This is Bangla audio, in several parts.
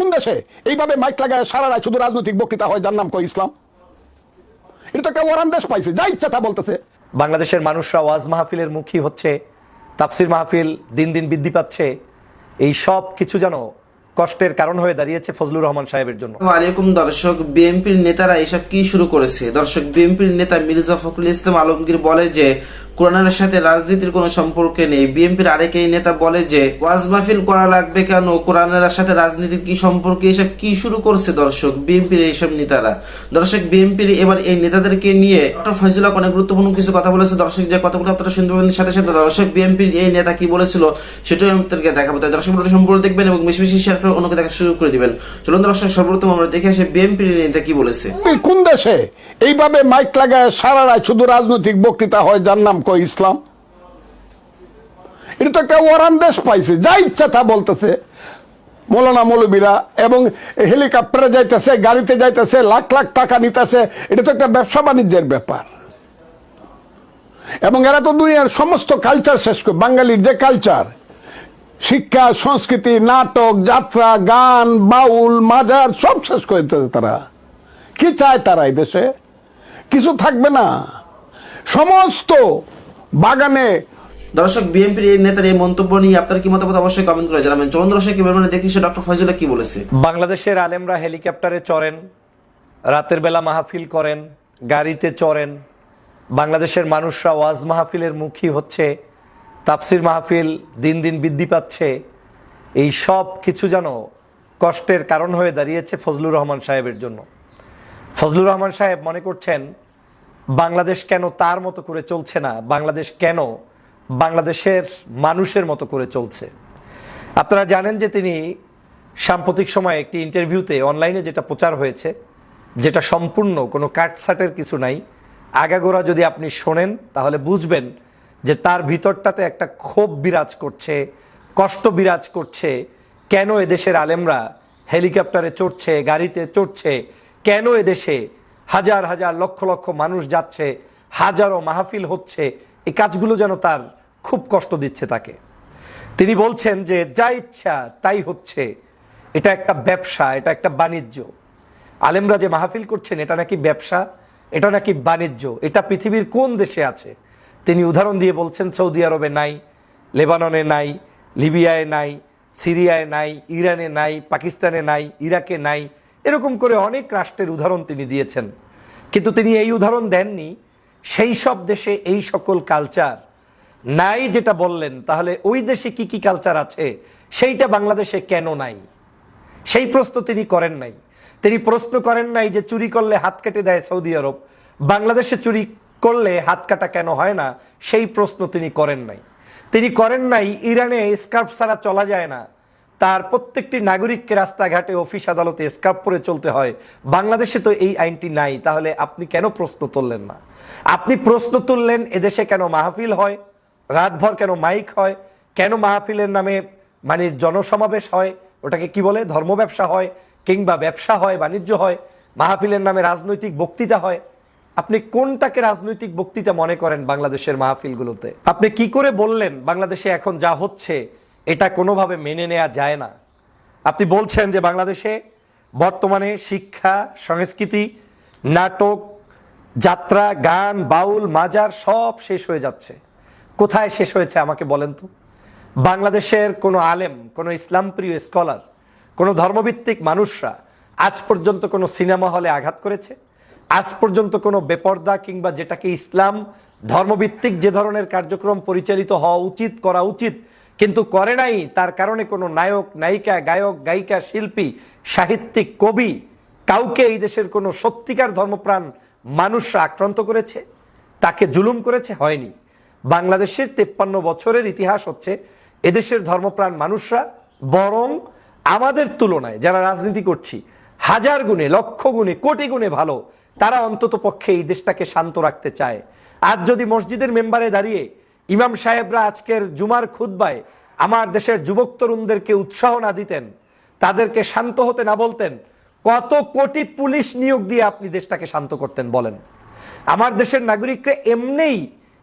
কোন দেশে? এইভাবে মাইক লাগায় সারা রায় শুধু রাজনৈতিক বক্তৃতা হয়, যার নাম কয় ইসলাম। এটা তো একটা ওরান দেশ পাইছে, যা ইচ্ছা তা বলতেছে। বাংলাদেশের মানুষরা ওয়াজ মাহফিলের মুখী হচ্ছে, তাফসির মাহফিল দিন দিন বৃদ্ধি পাচ্ছে, এই সব কিছু যেন কষ্টের কারণ হয়ে দাঁড়িয়েছে ফজলুর রহমান সাহেবের জন্য। আলাইকুম দর্শক, বিএনপির নেতারা এসব কি শুরু করেছে? দর্শক, বিএনপির নেতা মির্জা ফখরুল ইসলাম আলমগীর বলে যে, কোরআনের সাথে রাজনীতির কোনো সম্পর্ক নেই। বিএনপির আরেক এই নেতা বলে যে, ওয়াজ মাহফিল করা লাগবে কেন? কোরআনের সাথে রাজনীতির কি সম্পর্ক এসব কি শুরু করছে দর্শক, বিএনপির এইসব নেতারা? দর্শক, বিএনপির এবার এই নেতাদেরকে নিয়ে ডক্টর ফয়জুল্লাহ অনেক গুরুত্বপূর্ণ কিছু কথা বলেছে। দর্শক, যে কথাগুলো আপনারা শুনতে পাবেন সাথে সাথে, দর্শক, বিএনপির এই নেতা কি বলেছিল, সেটাই আপনাদেরকে দেখাবো। তাই দর্শক সম্পূর্ণ দেখবেন এবং বেশি বেশি শেয়ার করে অন্যকে দেখা শুরু করে দিবেন। চলুন দর্শক, সর্বপ্রথম আমরা দেখে আসি বিএনপির নেতা কি বলেছে। কোন দেশে? এইভাবে মাইক লাগায় সারা রায় শুধু রাজনৈতিক বক্তৃতা হয়, যার নাম কয় ইসলাম? এটা তো একটা ওরান দেশ পাইছে, যা ইচ্ছা তা বলতেছে। মৌলানা মৌলবীরা, এবং হেলিকপ্টারে যাইতেছে, গাড়িতে যাইতেছে, লাখ লাখ টাকা নিতেছে, এটা তো একটা ব্যবসা বাণিজ্যের ব্যাপার। এবং এরা তো দুনিয়ার সমস্ত কালচার শেষ করে, বাঙালির যে কালচার শিক্ষা সংস্কৃতি নাটক যাত্রা গান বাউল মাজার সব শেষ করে তারা। কি চায় তারা এই দেশে? কিছু থাকবে না। সমস্ত বাগানে দর্শক বিএনপির এই নেতার এই মন্তব্য নিয়ে আপনার কি মতামত অবশ্যই কমেন্ট করে জানাবেন। চলুন দর্শক মানে দেখি সে ডক্টর ফয়জুল্লাহ কি বলেছে। বাংলাদেশের আলেমরা হেলিকপ্টারে চড়েন রাতের বেলা মাহফিল করেন গাড়িতে চড়েন। বাংলাদেশের মানুষরা ওয়াজ মাহফিলের মুখী হচ্ছে। তাফসির মাহফিল দিন দিন বৃদ্ধি পাচ্ছে, এই সব কিছু যেন কষ্টের কারণ হয়ে দাঁড়িয়েছে ফজলুর রহমান সাহেবের জন্য। ফজলুর রহমান সাহেব মনে করছেন, বাংলাদেশ কেন তার মতো করে চলছে না? বাংলাদেশ কেন বাংলাদেশের মানুষের মতো করে চলছে? আপনারা জানেন যে তিনি সাম্প্রতিক সময়ে একটি ইন্টারভিউতে অনলাইনে যেটা প্রচার হয়েছে, যেটা সম্পূর্ণ কোনো কাটসাটের কিছু নাই, আগাগোড়া যদি আপনি শোনেন তাহলে বুঝবেন যে তার ভিতরটাতে একটা ক্ষোভ বিরাজ করছে, কষ্ট বিরাজ করছে, কেন এদেশের আলেমরা হেলিকপ্টারে চড়ছে, গাড়িতে চড়ছে, কেন এদেশে হাজার হাজার লক্ষ লক্ষ মানুষ যাচ্ছে, হাজারো মাহফিল হচ্ছে, এই কাজগুলো যেন তার খুব কষ্ট দিচ্ছে তাকে। তিনি বলছেন যে যা ইচ্ছা তাই হচ্ছে, এটা একটা ব্যবসা, এটা একটা বাণিজ্য। আলেমরা যে মাহফিল করছেন, এটা নাকি ব্যবসা, এটা নাকি বাণিজ্য, এটা পৃথিবীর কোন দেশে আছে? তিনি উদাহরণ দিয়ে বলছেন, সৌদি আরবে নাই, লেবাননে নাই, লিবিয়ায় নাই, সিরিয়ায় নাই, ইরানে নাই, পাকিস্তানে নাই, ইরাকে নাই, এরকম করে অনেক রাষ্ট্রের উদাহরণ তিনি দিয়েছেন। কিন্তু তিনি এই উদাহরণ দেননি, সেই সব দেশে এই সকল কালচার নাই যেটা বললেন, তাহলে ওই দেশে কি কি কালচার আছে, সেইটা বাংলাদেশে কেন নাই? সেই প্রশ্ন তিনি করেন নাই। তিনি প্রশ্ন করেন নাই যে চুরি করলে হাত কেটে দেয় সৌদি আরব, বাংলাদেশে চুরি করলে হাত কাটা কেন হয় না? সেই প্রশ্ন তিনি করেন নাই। তিনি করেন নাই, ইরানে স্কার্ফ ছাড়া চলা যায় না। তার প্রত্যেকটি নাগরিককে রাস্তাঘাটে অফিস আদালতে স্কার্ফ পরে চলতে হয়। বাংলাদেশে তো এই আইনটি নাই, তাহলে আপনি কেন প্রশ্ন তুললেন না? আপনি প্রশ্ন তুললেন, এদেশে কেন মাহফিল হয়? রাতভর কেন মাইক হয়? কেন মাহফিলের নামে মানে জনসমাবেশ হয়? ওটাকে কি বলে? ধর্ম ব্যবসা হয় কিংবা ব্যবসা হয়, বাণিজ্য হয়? মাহফিলের নামে রাজনৈতিক বক্তৃতা হয়? আপনি কোনটাকে রাজনৈতিক বক্তৃতা মনে করেন বাংলাদেশের মাহফিলগুলোতে? আপনি কি করে বললেন বাংলাদেশে এখন যা হচ্ছে, এটা কোনোভাবে মেনে নেওয়া যায় না? আপনি বলছেন যে বাংলাদেশে বর্তমানে শিক্ষা, সংস্কৃতি, নাটক, যাত্রা, গান, বাউল, মাজার সব শেষ হয়ে যাচ্ছে। কোথায় শেষ হয়েছে আমাকে বলেন তো? বাংলাদেশের কোনো আলেম, কোনো ইসলামপ্রিয় স্কলার, কোনো ধর্মভিত্তিক মানুষরা আজ পর্যন্ত কোনো সিনেমা হলে আঘাত করেছে? আজ পর্যন্ত কোনো বেপর্দা কিংবা যেটাকে ইসলাম ধর্মভিত্তিক যে ধরনের কার্যক্রম পরিচালিত হওয়া উচিত, করা উচিত, কিন্তু করে নাই, তার কারণে কোনো নায়ক, নায়িকা, গায়ক, গায়িকা, শিল্পী, সাহিত্যিক, কবি কাউকে এই দেশের কোনো সত্যিকার ধর্মপ্রাণ মানুষরা আক্রান্ত করেছে, তাকে জুলুম করেছে, হয়নি। বাংলাদেশের তেপ্পান্ন বছরের ইতিহাস হচ্ছে এদেশের ধর্মপ্রাণ মানুষরা, বরং আমাদের তুলনায়, যারা রাজনীতি করছি, হাজার গুণে, লক্ষ গুণে, কোটি গুণে ভালো তারা অন্তত পক্ষে এই দেশটাকে শান্ত রাখতে চায়। আজ যদি মসজিদের মেম্বারে দাঁড়িয়ে ইমাম সাহেবরা আজকের জুমার খুদ্বায় আমার দেশের যুবক তরুণদেরকে উৎসাহ না দিতেন, তাদেরকে শান্ত হতে না বলতেন, কত কোটি পুলিশ নিয়োগ দিয়ে আপনি দেশটাকে শান্ত করতেন বলেন। আমার দেশের নাগরিকরা এমনিই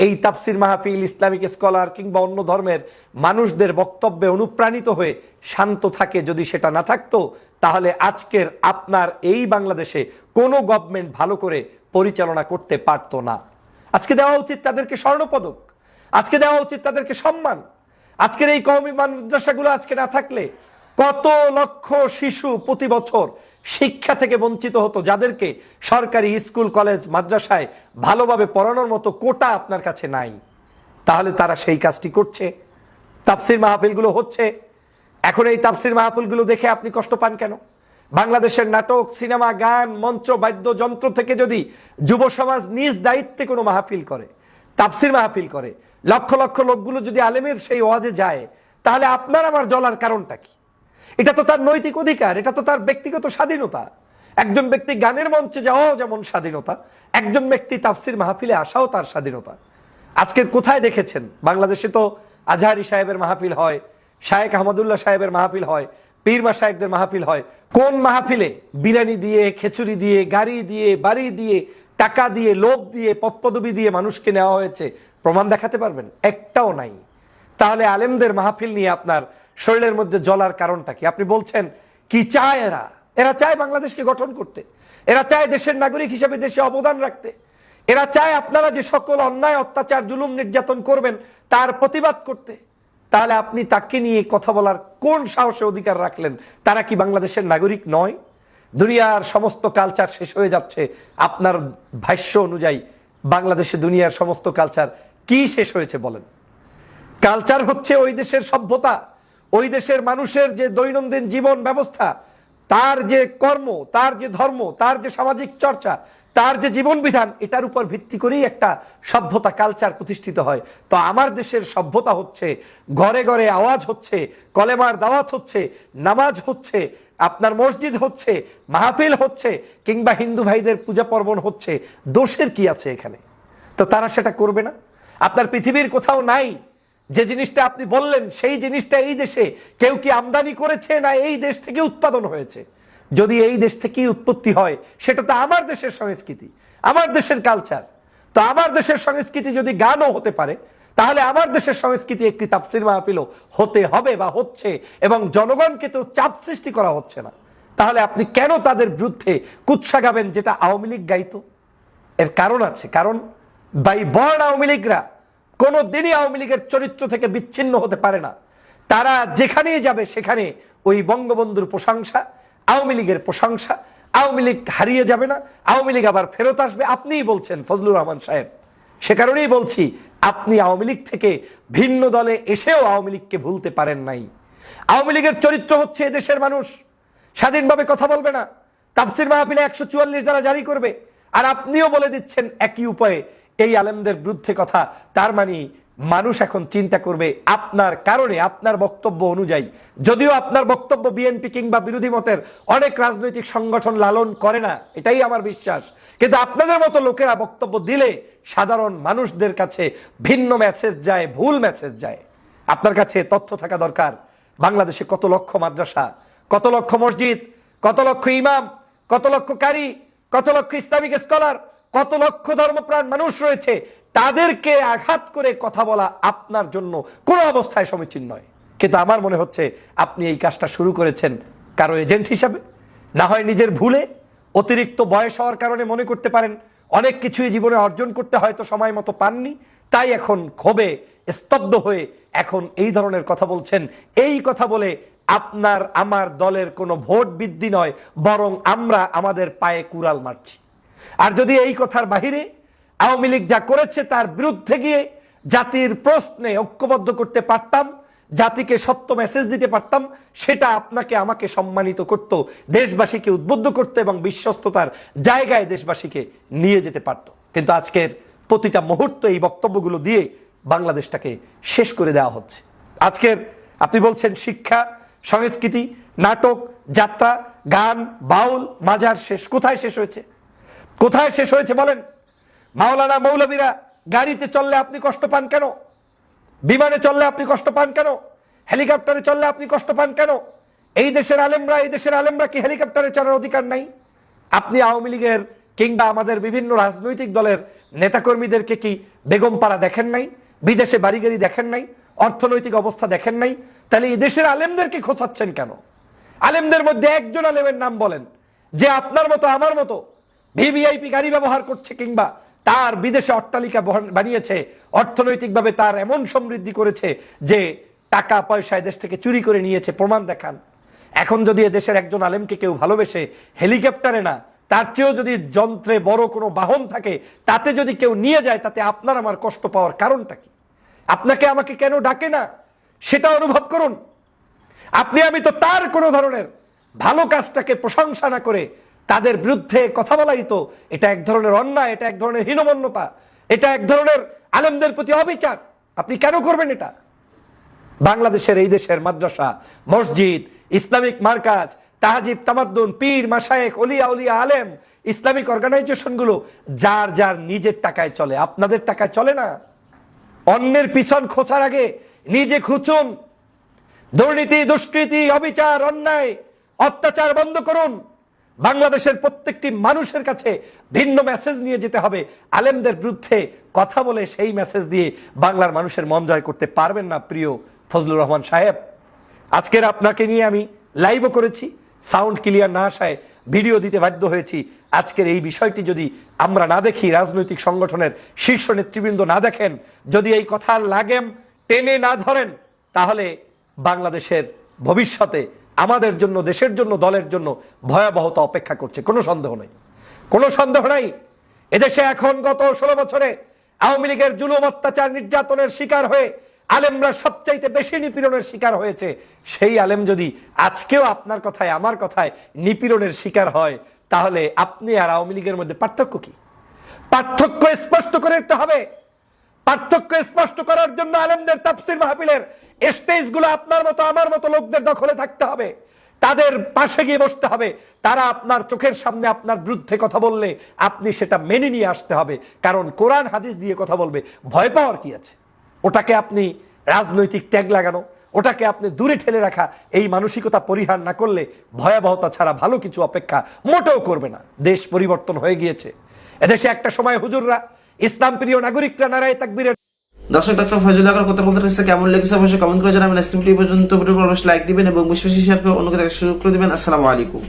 এই তাফসির মাহফিল ইসলামিক স্কলার কিংবা অন্য ধর্মের মানুষদের বক্তব্যে অনুপ্রাণিত হয়ে শান্ত থাকে যদি সেটা না থাকতো, তাহলে আজকের আপনার এই বাংলাদেশে কোনো গভর্নমেন্ট ভালো করে পরিচালনা করতে পারতো না। আজকে দেওয়া উচিত তাদেরকে স্বর্ণপদক, আজকে দেওয়া উচিত তাদেরকে সম্মান, আজকের এই কওমি মাদ্রাসাগুলো আজকে না থাকলে কত লক্ষ শিশু প্রতি বছর শিক্ষা থেকে বঞ্চিত হতো, যাদেরকে সরকারি স্কুল, কলেজ, মাদ্রাসায় ভালোভাবে পড়ানোর মতো কোটা আপনার কাছে নাই। তাহলে তারা সেই কাজটি করছে। তাফসির মাহফিলগুলো হচ্ছে। এখন এই তাফসির মাহফিলগুলো দেখে আপনি কষ্ট পান কেন? বাংলাদেশের নাটক, সিনেমা, গান, মঞ্চ, বাদ্যযন্ত্র থেকে যদি যুব সমাজ নিজ দায়িত্বে কোনো মাহফিল করে, তাফসির মাহফিল করে, লক্ষ লক্ষ লোকগুলো যদি আলেমের সেই ওয়াজে যায়, তাহলে আপনার আমার জলার কারণটা কি? এটা তো তার নৈতিক অধিকার, এটা তো তার ব্যক্তিগত স্বাধীনতা। একজন ব্যক্তি গানের মঞ্চে যাওয়াও যেমন স্বাধীনতা, একজন ব্যক্তি তাফসির মাহফিলে আসাও তার স্বাধীনতা। আজকের কোথায় দেখেছেন? বাংলাদেশে তো আজহারি সাহেবের মাহফিল হয় শায়েক আহমদুল্লাহ সাহেবের মাহফিল হয় পীরমা সাহেবদের মাহফিল হয়। কোন মাহফিলে? বিরিয়ানি দিয়ে, খেচুড়ি দিয়ে, গাড়ি দিয়ে, বাড়ি দিয়ে, টাকা দিয়ে, লোভ দিয়ে, পদপদবি দিয়ে মানুষকে নেওয়া হয়েছে, প্রমাণ দেখাতে পারবেন? একটাও নাই। তাহলে আলেমদের মাহফিল নিয়ে আপনার শরীরের মধ্যে জ্বলার কারণটা কি? আপনি বলছেন, কি চায় এরা? এরা চায় বাংলাদেশকে গঠন করতে। এরা চায় দেশের নাগরিক হিসেবে দেশে অবদান রাখতে। এরা চায় আপনারা যে সকল অন্যায়, অত্যাচার, জুলুম নির্যাতন করবেন, তার প্রতিবাদ করতে। তাহলে আপনি তাকে নিয়ে কথা বলার কোন সাহসে অধিকার রাখলেন? তারা কি বাংলাদেশের নাগরিক নয়? দুনিয়ার সমস্ত কালচার শেষ হয়ে যাচ্ছে। আপনার ভাষ্য অনুযায়ী বাংলাদেশে দুনিয়ার সমস্ত কালচার কি শেষ হয়েছে বলেন? কালচার হচ্ছে ওই দেশের সভ্যতা। ওই দেশের মানুষের যে দৈনন্দিন জীবন ব্যবস্থা, তার যে কর্ম, তার যে ধর্ম, তার যে সামাজিক চর্চা, তার যে জীবন বিধান এটার উপর ভিত্তি করেই একটা সভ্যতা কালচার প্রতিষ্ঠিত হয়। তো আমার দেশের সভ্যতা হচ্ছে, ঘরে ঘরে আওয়াজ হচ্ছে, কলেমার দাওয়াত হচ্ছে, নামাজ হচ্ছে, আপনার মসজিদ হচ্ছে, মাহফিল হচ্ছে, কিংবা হিন্দু ভাইদের পূজা পার্বণ হচ্ছে, দোষের কি আছে এখানে? তো তারা সেটা করবে না। আপনার পৃথিবীর কোথাও নাই যে জিনিসটা আপনি বললেন, সেই জিনিসটা এই দেশে কেউ কি আমদানি করেছে না এই দেশ থেকে উৎপাদন হয়েছে? যদি এই দেশ থেকেই উৎপত্তি হয়, সেটা তো আমার দেশের সংস্কৃতি, আমার দেশের কালচার তো আমার দেশের সংস্কৃতি যদি গানও হতে পারে, তাহলে আমার দেশের সংস্কৃতি একটি তাপসির মাহফিলও হতে হবে বা হচ্ছে এবং জনগণকে তো চাপ সৃষ্টি করা হচ্ছে না। তাহলে আপনি কেন তাদের বিরুদ্ধে কুৎসা গাবেন যেটা আওয়ামী লীগ গাইতো? এর কারণ আছে। কারণ বাই বর্ণ আওয়ামী লীগরা কোনো দিনই আওয়ামী লীগের চরিত্র থেকে বিচ্ছিন্ন হতে পারে না। তারা যেখানেই যাবে সেখানে ওই বঙ্গবন্ধুর প্রশংসা, আওয়ামী লীগের প্রশংসা, আওয়ামী লীগ হারিয়ে যাবে না, আওয়ামী লীগ আবার ফেরত আসবে। আপনিই বলছেন ফজলুর রহমান সাহেব। সে কারণেই বলছি, আপনি আওয়ামী লীগ থেকে ভিন্ন দলে এসেও আওয়ামী লীগকে ভুলতে পারেন নাই। আওয়ামী লীগের চরিত্র হচ্ছে এদেশের মানুষ। স্বাধীনভাবে কথা বলবে না। তাফসির মাহফিলে একশো চুয়াল্লিশ দ্বারা জারি করবে। আর আপনিও বলে দিচ্ছেন একই উপায়ে এই আলেমদের বিরুদ্ধে কথা, তার মানে মানুষ এখন চিন্তা করবে আপনার কারণে, আপনার বক্তব্য অনুযায়ী। যদিও আপনার বক্তব্য বিএনপি কিংবা বিরোধী মতের অনেক রাজনৈতিক সংগঠন লালন করে না, এটাই আমার বিশ্বাস। কিন্তু আপনাদের মতো লোকেরা বক্তব্য দিলে সাধারণ মানুষদের কাছে ভিন্ন মেসেজ যায়, ভুল মেসেজ যায়। আপনার কাছে তথ্য থাকা দরকার। বাংলাদেশে কত লক্ষ মাদ্রাসা, কত লক্ষ মসজিদ, কত লক্ষ ইমাম, কত লক্ষ কারি, কত লক্ষ ইসলামিক স্কলার কত লক্ষ ধর্মপ্রাণ মানুষ রয়েছে, তাদেরকে আঘাত করে কথা বলা আপনার জন্য কোনো অবস্থায় সমীচীন নয়। কিন্তু আমার মনে হচ্ছে আপনি এই কাজটা শুরু করেছেন কারও এজেন্ট হিসাবে। না হয় নিজের ভুলে, অতিরিক্ত বয়স হওয়ার কারণে মনে করতে পারেন, অনেক কিছুই জীবনে অর্জন করতে হয়তো সময় মতো পাননি, তাই এখন ক্ষোভে স্তব্ধ হয়ে এখন এই ধরনের কথা বলছেন। এই কথা বলে আপনার, আমার দলের কোনো ভোট বৃদ্ধি নয়, বরং আমরা আমাদের পায়ে কুড়াল মারছি। আর যদি এই কথার বাহিরে আওয়ামী লীগ যা করেছে তার বিরুদ্ধে গিয়ে জাতির প্রশ্নে ঐক্যবদ্ধ করতে পারতাম, জাতিকে সত্য মেসেজ দিতে পারতাম, সেটা আপনাকে আমাকে সম্মানিত করত, দেশবাসীকে উদ্বুদ্ধ করতে এবং বিশ্বস্ততার জায়গায় দেশবাসীকে নিয়ে যেতে পারত। কিন্তু আজকের প্রতিটা মুহূর্ত এই বক্তব্যগুলো দিয়ে বাংলাদেশটাকে শেষ করে দেওয়া হচ্ছে। আজকের, আপনি বলছেন শিক্ষা, সংস্কৃতি, নাটক, যাত্রা, গান, বাউল, মাজার শেষ, কোথায় শেষ হয়েছে? কোথায় শেষ হয়েছে বলেন? মাওলানা মৌলবীরা, গাড়িতে চললে আপনি কষ্ট পান কেন? বিমানে চললে আপনি কষ্ট পান কেন? হেলিকপ্টারে চললে আপনি কষ্ট পান কেন? এই দেশের আলেমরা, এই দেশের আলেমরা কি হেলিকপ্টারে চড়ার অধিকার নাই? আপনি আওয়ামী লীগের কিংবা আমাদের বিভিন্ন রাজনৈতিক দলের নেতাকর্মীদেরকে কি বেগমপাড়া দেখেন নাই? বিদেশে বাড়িগাড়ি দেখেন নাই? অর্থনৈতিক অবস্থা দেখেন নাই? তাহলে এই দেশের আলেমদেরকে খোঁচাচ্ছেন কেন? আলেমদের মধ্যে একজন আলেমের নাম বলেন, যে আপনার মতো, আমার মতো ভিভিআইপি গাড়ি ব্যবহার করছে কিংবা তার বিদেশে অট্টালিকা বানিয়েছে, অর্থনৈতিকভাবে তার এমন সমৃদ্ধি করেছে যে টাকা পয়সা দেশ থেকে চুরি করে নিয়েছে। প্রমাণ দেখান। এখন যদি দেশের একজন আলেমকে কেউ ভালোবেসে হেলিকপ্টারে না, তার চেয়েও যদি যন্ত্রে বড় কোনো বাহন থাকে, তাতে যদি কেউ নিয়ে যায়, তাতে আপনার আমার কষ্ট পাওয়ার কারণটা কি? আপনাকে আমাকে কেন ডাকে না? সেটা অনুভব করুন। আপনি, আমি তো তার কোনো ধরনের ভালো কাজটাকে প্রশংসা না করে তাদের বিরুদ্ধে কথা বলাই তো এটা এক ধরনের অন্যায়, এটা এক ধরনের হীনমন্যতা, এটা এক ধরনের আলেমদের প্রতি অবিচার। আপনি কেন করবেন এটা? বাংলাদেশের এই দেশের মাদ্রাসা, মসজিদ, ইসলামিক মার্কাজ, তাহাজিব তামাদ্দুন, পীর মাসায়েক অলিয়া উলিয়া আলেম, ইসলামিক অর্গানাইজেশনগুলো যার যার নিজের টাকায় চলে, আপনাদের টাকায় চলে না। অন্যের পিছন খোঁচার আগে নিজে খুঁচুন। দুর্নীতি, দুষ্কৃতি, অবিচার, অন্যায়, অত্যাচার বন্ধ করুন। বাংলাদেশের প্রত্যেকটি মানুষের কাছে ভিন্ন মেসেজ নিয়ে যেতে হবে। আলেমদের বিরুদ্ধে কথা বলে সেই মেসেজ দিয়ে বাংলার মানুষের মন জয় করতে পারবেন না প্রিয় ফজলুর রহমান সাহেব। আজকের আপনাকে নিয়ে আমি লাইভও করেছি। সাউন্ড ক্লিয়ার না আসায় ভিডিও দিতে বাধ্য হয়েছি। আজকের এই বিষয়টি যদি আমরা না দেখি, রাজনৈতিক সংগঠনের শীর্ষ নেতৃবৃন্দ না দেখেন, যদি এই কথা লাগেম, টেনে না ধরেন, তাহলে বাংলাদেশের ভবিষ্যতে আমাদের জন্য, দেশের জন্য, দলের জন্য ভয়াবহতা অপেক্ষা করছে। কোনো সন্দেহ নেই। কোনো সন্দেহ নাই। এদেশে এখন গত ষোলো বছরে আওয়ামী লীগের জুলুম অত্যাচার নির্যাতনের শিকার হয়ে আলেমরা সবচাইতে বেশি নিপীড়নের শিকার হয়েছে, সেই আলেম যদি আজকেও আপনার কথায়, আমার কথায় নিপীড়নের শিকার হয়, তাহলে আপনি আর আওয়ামী লীগের মধ্যে পার্থক্য কি? পার্থক্য স্পষ্ট করে দিতে হবে। পার্থক্য স্পষ্ট করার জন্য আলেমদের তাফসির মাহফিলের স্টেজগুলো আপনার মতো, আমার মতো লোকদের দখলে থাকতে হবে। তাদের পাশে গিয়ে বসতে হবে। তারা আপনার চোখের সামনে আপনার বিরুদ্ধে কথা বললে আপনি সেটা মেনে নিয়ে আসতে হবে। কারণ কোরআন, হাদিস দিয়ে কথা বলবে, ভয় পাওয়ার কি আছে? ওটাকে আপনি রাজনৈতিক ট্যাগ লাগানো, ওটাকে আপনি দূরে ঠেলে রাখা, এই মানসিকতা পরিহার না করলে ভয়াবহতা ছাড়া ভালো কিছু অপেক্ষা মোটেও করবে না। দেশ পরিবর্তন হয়ে গিয়েছে। এদেশে একটা সময় হুজুররা, ইসলাম প্রিয় নাগরিকরা নারায় তাকবীরের দর্শক ডক্টর ফজল আকর কথা বলতে চাইছে কেমন লেগেছে অবশ্যই কমেন্ট করে জানাবেন। আজকে পর্যন্ত ভিডিও লাইক দিবেন এবং বেশি বেশি শেয়ার করে অন্যকে দেখার সুযোগ করে দিবেন। আসসালামু আলাইকুম।